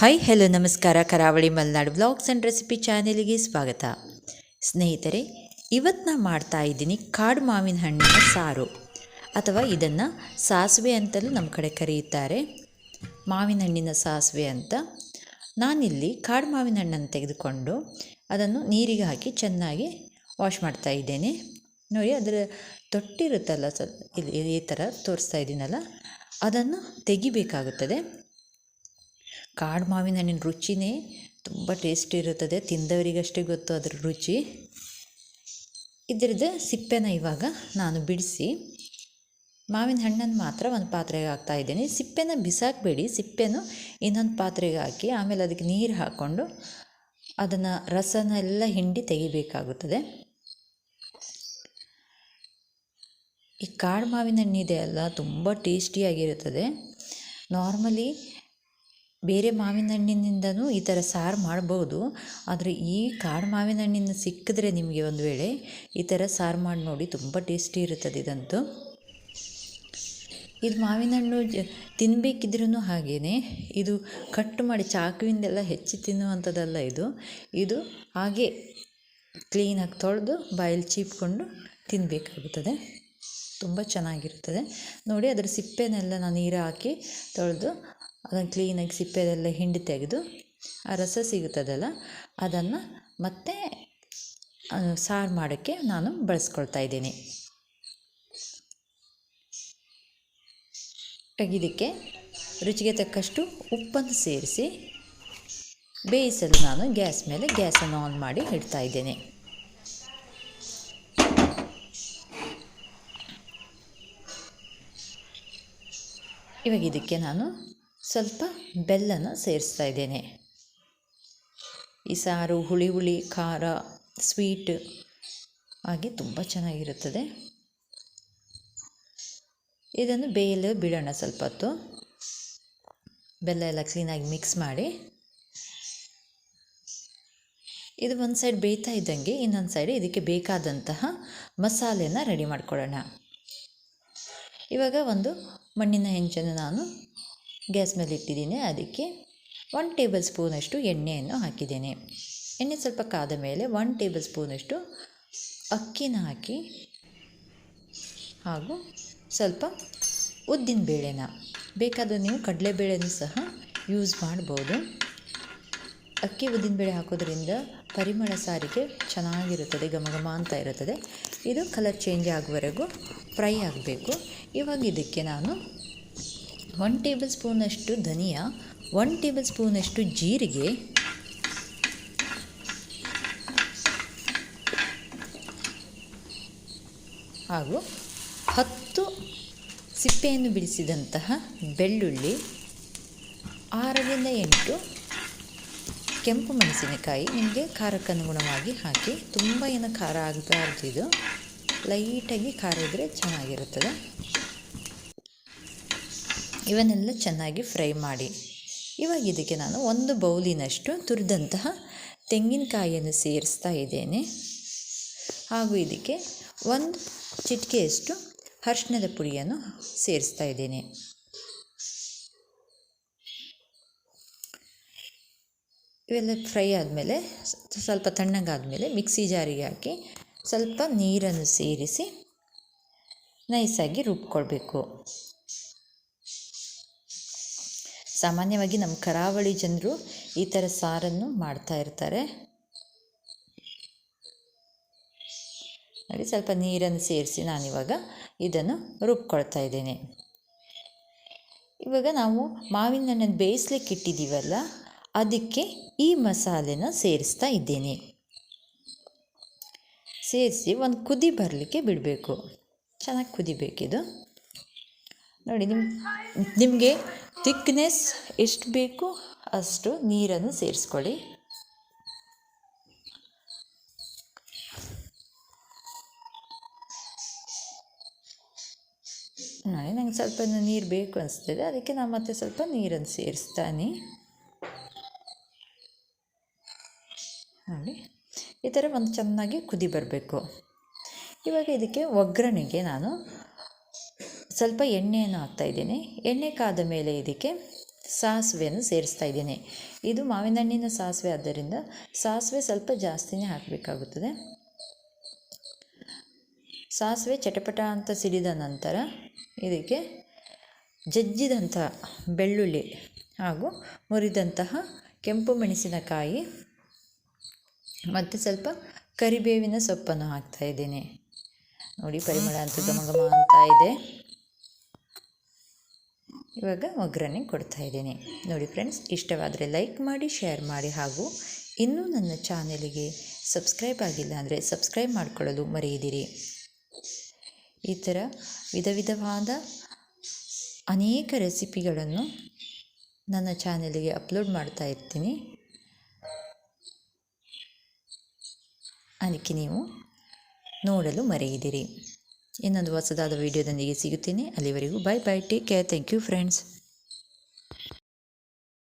Hi hello ನಮಸ್ಕಾರ. ಕರಾವಳಿ Malenadu blogs and recipe ಚಾನೆಲ್ಗೆ ಸ್ವಾಗತ. ಸ್ನೇಹಿತರೆ ಇವತ್ತು ನಾನು ಮಾಡ್ತಾ ಇದ್ದೀನಿ ಕಾಡು ಮಾವಿನ ಹಣ್ಣಿನ ಸಾರು. ಅಥವಾ ಇದನ್ನು ಸಾಸಿವೆ ಅಂತಲೂ ನಮ್ಮ ಕಡೆ ಕರೆಯುತ್ತಾರೆ. ಮಾವಿನ ಹಣ್ಣಿನ ಸಾಸಿವೆ ಅಂತ. ನಾನಿಲ್ಲಿ ಕಾಡು ಮಾವಿನ ಹಣ್ಣನ್ನು ತೆಗೆದುಕೊಂಡು ಅದನ್ನು ನೀರಿಗೆ ಹಾಕಿ ಚೆನ್ನಾಗಿ ವಾಶ್ ಮಾಡ್ತಾ ಇದ್ದೇನೆ. ನೋಡಿ, ಅದರ ತೊಟ್ಟಿರುತ್ತಲ್ಲ ಸ್ವಲ್ಪ ಇಲ್ಲಿ ಈ ಥರ ತೋರಿಸ್ತಾ ಇದ್ದೀನಲ್ಲ, ಅದನ್ನು ತೆಗಿಬೇಕಾಗುತ್ತದೆ. ಕಾಡು ಮಾವಿನ ಹಣ್ಣಿನ ರುಚಿನೇ ತುಂಬ ಟೇಸ್ಟ್ ಇರುತ್ತದೆ. ತಿಂದವರಿಗಷ್ಟೇ ಗೊತ್ತು ಅದರ ರುಚಿ. ಇದರದ್ದು ಸಿಪ್ಪೆನ ಇವಾಗ ನಾನು ಬಿಡಿಸಿ ಮಾವಿನ ಹಣ್ಣನ್ನು ಮಾತ್ರ ಒಂದು ಪಾತ್ರೆಗೆ ಹಾಕ್ತಾ ಇದ್ದೀನಿ. ಸಿಪ್ಪೆನ ಬಿಸಾಕಬೇಡಿ. ಸಿಪ್ಪೆನೂ ಇನ್ನೊಂದು ಪಾತ್ರೆಗೆ ಹಾಕಿ ಆಮೇಲೆ ಅದಕ್ಕೆ ನೀರು ಹಾಕ್ಕೊಂಡು ಅದನ್ನು ರಸನ ಎಲ್ಲ ಹಿಂಡಿ ತೆಗಿಬೇಕಾಗುತ್ತದೆ. ಈ ಕಾಡು ಮಾವಿನ ಹಣ್ಣಿದೆ ಅಲ್ಲ, ತುಂಬ ಟೇಸ್ಟಿಯಾಗಿರುತ್ತದೆ ನಾರ್ಮಲಿ ಬೇರೆ ಮಾವಿನ ಹಣ್ಣಿನಿಂದನೂ ಈ ಥರ ಸಾರು ಮಾಡ್ಬೋದು. ಆದರೆ ಈ ಕಾಡು ಮಾವಿನ ಹಣ್ಣಿನ ಸಿಕ್ಕಿದ್ರೆ ನಿಮಗೆ ಒಂದು ವೇಳೆ ಈ ಥರ ಸಾರು ಮಾಡಿ ನೋಡಿ ತುಂಬ ಟೇಸ್ಟಿ ಇರುತ್ತದೆ ಇದಂತೂ. ಇದು ಮಾವಿನ ಹಣ್ಣು ಜ ತಿನ್ನಬೇಕಿದ್ರೂ ಹಾಗೇ ಇದು ಕಟ್ ಮಾಡಿ ಚಾಕುವಿಂದೆಲ್ಲ ಹೆಚ್ಚಿ ತಿನ್ನುವಂಥದ್ದಲ್ಲ ಇದು. ಇದು ಹಾಗೆ ಕ್ಲೀನಾಗಿ ತೊಳೆದು ಬಾಯಲ್ಲಿ ಚೀಪ್ಕೊಂಡು ತಿನ್ನಬೇಕಾಗುತ್ತದೆ ತುಂಬ ಚೆನ್ನಾಗಿರುತ್ತದೆ. ನೋಡಿ ಅದರ ಸಿಪ್ಪೆನೆಲ್ಲ ನಾನು ನೀರು ಹಾಕಿ ತೊಳೆದು ಅದನ್ನು ಕ್ಲೀನಾಗಿ ಸಿಪ್ಪೆದೆಲ್ಲ ಹಿಂಡಿ ತೆಗೆದು ಆ ರಸ ಸಿಗುತ್ತದಲ್ಲ, ಅದನ್ನು ಮತ್ತೆ ಸಾರು ಮಾಡೋಕ್ಕೆ ನಾನು ಬಳಸ್ಕೊಳ್ತಾ ಇದ್ದೀನಿ. ಇದಕ್ಕೆ ರುಚಿಗೆ ತಕ್ಕಷ್ಟು ಉಪ್ಪನ್ನು ಸೇರಿಸಿ ಬೇಯಿಸಲು ನಾನು ಗ್ಯಾಸ್ ಮೇಲೆ ಗ್ಯಾಸನ್ನು ಆನ್ ಮಾಡಿ ಇಡ್ತಾ ಇದ್ದೇನೆ. ಇವಾಗ ಇದಕ್ಕೆ ನಾನು ಸ್ವಲ್ಪ ಬೆಲ್ಲನ ಸೇರಿಸ್ತಾ ಇದ್ದೇನೆ. ಈ ಸಾರು ಹುಳಿ ಹುಳಿ, ಖಾರ, ಸ್ವೀಟ್ ಆಗಿ ತುಂಬ ಚೆನ್ನಾಗಿರುತ್ತದೆ. ಇದನ್ನು ಬೇಯಲು ಬಿಡೋಣ ಸ್ವಲ್ಪ ಹೊತ್ತು. ಬೆಲ್ಲ ಎಲ್ಲ ಕ್ಲೀನಾಗಿ ಮಿಕ್ಸ್ ಮಾಡಿ. ಇದು ಒಂದು ಸೈಡ್ ಬೇಯ್ತಾ ಇದ್ದಂಗೆ ಇನ್ನೊಂದು ಸೈಡ್ ಇದಕ್ಕೆ ಬೇಕಾದಂತಹ ಮಸಾಲೆನ ರೆಡಿ ಮಾಡ್ಕೊಳ್ಳೋಣ. ಇವಾಗ ಒಂದು ಮಣ್ಣಿನ ಹೆಂಚನ್ನು ನಾನು ಗ್ಯಾಸ್ ಮೇಲೆ ಇಟ್ಟಿದ್ದೀನಿ. ಅದಕ್ಕೆ ಒನ್ ಟೇಬಲ್ ಸ್ಪೂನಷ್ಟು ಎಣ್ಣೆಯನ್ನು ಹಾಕಿದ್ದೇನೆ. ಎಣ್ಣೆ ಸ್ವಲ್ಪ ಕಾದ ಮೇಲೆ ಒನ್ ಟೇಬಲ್ ಸ್ಪೂನಷ್ಟು ಅಕ್ಕಿನ ಹಾಕಿ ಹಾಗೂ ಸ್ವಲ್ಪ ಉದ್ದಿನ ಬೇಳೆನ. ಬೇಕಾದ ನೀವು ಕಡಲೆಬೇಳೆನೂ ಸಹ ಯೂಸ್ ಮಾಡ್ಬೋದು. ಅಕ್ಕಿ ಉದ್ದಿನ ಬೇಳೆ ಹಾಕೋದ್ರಿಂದ ಪರಿಮಳ ಸಾರಿಗೆ ಚೆನ್ನಾಗಿರುತ್ತದೆ, ಘಮ ಘಮ ಅಂತ ಇರುತ್ತದೆ. ಇದು ಕಲರ್ ಚೇಂಜ್ ಆಗುವವರೆಗೂ ಫ್ರೈ ಆಗಬೇಕು. ಇವಾಗ ಇದಕ್ಕೆ ನಾನು ಒನ್ ಟೇಬಲ್ ಸ್ಪೂನಷ್ಟು ಧನಿಯಾ ಒನ್ ಟೇಬಲ್ ಸ್ಪೂನಷ್ಟು ಜೀರಿಗೆ, ಹಾಗೂ ಹತ್ತು ಸಿಪ್ಪೆಯನ್ನು ಬಿಡಿಸಿದಂತಹ ಬೆಳ್ಳುಳ್ಳಿ, ಆರರಿಂದ ಎಂಟು ಕೆಂಪು ಮೆಣಸಿನಕಾಯಿ. ನಿಮಗೆ ಖಾರಕ್ಕನುಗುಣವಾಗಿ ಹಾಕಿ ತುಂಬ ಏನು ಖಾರ ಆಗಬಾರ್ದು ಇದು. ಲೈಟಾಗಿ ಖಾರ ಇದ್ದರೆ ಚೆನ್ನಾಗಿರುತ್ತದೆ. ಇವನ್ನೆಲ್ಲ ಚೆನ್ನಾಗಿ ಫ್ರೈ ಮಾಡಿ. ಇವಾಗ ಇದಕ್ಕೆ ನಾನು ಒಂದು ಬೌಲಿನಷ್ಟು ತುರಿದಂತಹ ತೆಂಗಿನಕಾಯಿಯನ್ನು ಸೇರಿಸ್ತಾ ಇದ್ದೇನೆ. ಹಾಗೂ ಇದಕ್ಕೆ ಒಂದು ಚಿಟಿಕೆಯಷ್ಟು ಅರಿಶಿಣದ ಪುಡಿಯನ್ನು ಸೇರಿಸ್ತಾ ಇದ್ದೇನೆ. ಇವೆಲ್ಲ ಫ್ರೈ ಆದಮೇಲೆ ಸ್ವಲ್ಪ ತಣ್ಣಗಾದಮೇಲೆ ಮಿಕ್ಸಿ ಜಾರಿಗೆ ಹಾಕಿ ಸ್ವಲ್ಪ ನೀರನ್ನು ಸೇರಿಸಿ ನೈಸಾಗಿ ರುಬ್ಕೊಳ್ಬೇಕು. ಸಾಮಾನ್ಯವಾಗಿ ನಮ್ಮ ಕರಾವಳಿ ಜನರು ಈ ಥರ ಸಾರನ್ನು ಮಾಡ್ತಾ ಇರ್ತಾರೆ. ನೋಡಿ, ಸ್ವಲ್ಪ ನೀರನ್ನು ಸೇರಿಸಿ ನಾನಿವಾಗ ಇದನ್ನು ರುಬ್ಕೊಳ್ತಾ ಇದ್ದೇನೆ. ಇವಾಗ ನಾವು ಮಾವಿನ ಹಣ್ಣನ್ನು ಬೇಯಿಸ್ಲಿಕ್ಕೆ ಇಟ್ಟಿದ್ದೀವಲ್ಲ, ಅದಕ್ಕೆ ಈ ಮಸಾಲೆನ ಸೇರಿಸ್ತಾ ಇದ್ದೇನೆ. ಸೇರಿಸಿ ಒಂದು ಕುದಿ ಬರಲಿಕ್ಕೆ ಬಿಡಬೇಕು. ಚೆನ್ನಾಗಿ ಕುದಿಬೇಕಿದು. ನೋಡಿ ನಿಮ್ಮ ನಿಮಗೆ ತಿಕ್ನೆಸ್ ಎಷ್ಟು ಬೇಕು ಅಷ್ಟು ನೀರನ್ನು ಸೇರಿಸ್ಕೊಳ್ಳಿ. ನೋಡಿ, ನಂಗೆ ಸ್ವಲ್ಪ ನೀರು ಬೇಕು ಅನಿಸ್ತಿದೆ. ಅದಕ್ಕೆ ನಾನು ಮತ್ತೆ ಸ್ವಲ್ಪ ನೀರನ್ನು ಸೇರಿಸ್ತಾನೆ. ನೋಡಿ, ಈ ಥರ ಒಂದು ಚೆನ್ನಾಗಿ ಕುದಿ ಬರಬೇಕು. ಇವಾಗ ಇದಕ್ಕೆ ಒಗ್ಗರಣೆಗೆ ನಾನು ಸ್ವಲ್ಪ ಎಣ್ಣೆಯನ್ನು ಹಾಕ್ತಾಯಿದ್ದೀನಿ ಎಣ್ಣೆ ಕಾದ ಮೇಲೆ ಇದಕ್ಕೆ ಸಾಸಿವೆಯನ್ನು ಸೇರಿಸ್ತಾ ಇದ್ದೀನಿ. ಇದು ಮಾವಿನ ಹಣ್ಣಿನ ಸಾಸಿವೆ ಆದ್ದರಿಂದ ಸಾಸಿವೆ ಸ್ವಲ್ಪ ಜಾಸ್ತಿನೇ ಹಾಕಬೇಕಾಗುತ್ತದೆ. ಸಾಸಿವೆ ಚಟಪಟ ಅಂತ ಸಿಡಿದ ನಂತರ ಇದಕ್ಕೆ ಜಜ್ಜಿದಂತಹ ಬೆಳ್ಳುಳ್ಳಿ ಹಾಗೂ ಮುರಿದಂತಹ ಕೆಂಪು ಮೆಣಸಿನಕಾಯಿ ಮತ್ತು ಸ್ವಲ್ಪ ಕರಿಬೇವಿನ ಸೊಪ್ಪನ್ನು ಹಾಕ್ತಾ ಇದ್ದೀನಿ. ನೋಡಿ, ಪರಿಮಳ ಅಂತ ಗಮಗಮ ಅಂತ ಇದೆ. ಇವಾಗ ಒಗ್ಗರಣೆ ಕೊಡ್ತಾ ಇದ್ದೀನಿ. ನೋಡಿ ಫ್ರೆಂಡ್ಸ್ ಇಷ್ಟವಾದರೆ ಲೈಕ್ ಮಾಡಿ ಶೇರ್ ಮಾಡಿ ಹಾಗೂ ಇನ್ನೂ ನನ್ನ ಚಾನೆಲಿಗೆ ಸಬ್ಸ್ಕ್ರೈಬ್ ಆಗಿಲ್ಲ ಅಂದರೆ ಸಬ್ಸ್ಕ್ರೈಬ್ ಮಾಡಿಕೊಳ್ಳಲು ಮರೆಯದಿರಿ. ಈ ಥರ ವಿಧ ವಿಧವಾದ ಅನೇಕ ರೆಸಿಪಿಗಳನ್ನು ನನ್ನ ಚಾನೆಲಿಗೆ ಅಪ್ಲೋಡ್ ಮಾಡ್ತಾ ಇರ್ತೀನಿ. ಅದಕ್ಕೆ ನೀವು ನೋಡಲು ಮರೆಯದಿರಿ. ಇನ್ನೊಂದು ಹೊಸದಾದ ವಿಡಿಯೋದೊಂದಿಗೆ ಸಿಗುತ್ತೇನೆ. ಅಲ್ಲಿವರೆಗೂ bye bye take care thank you friends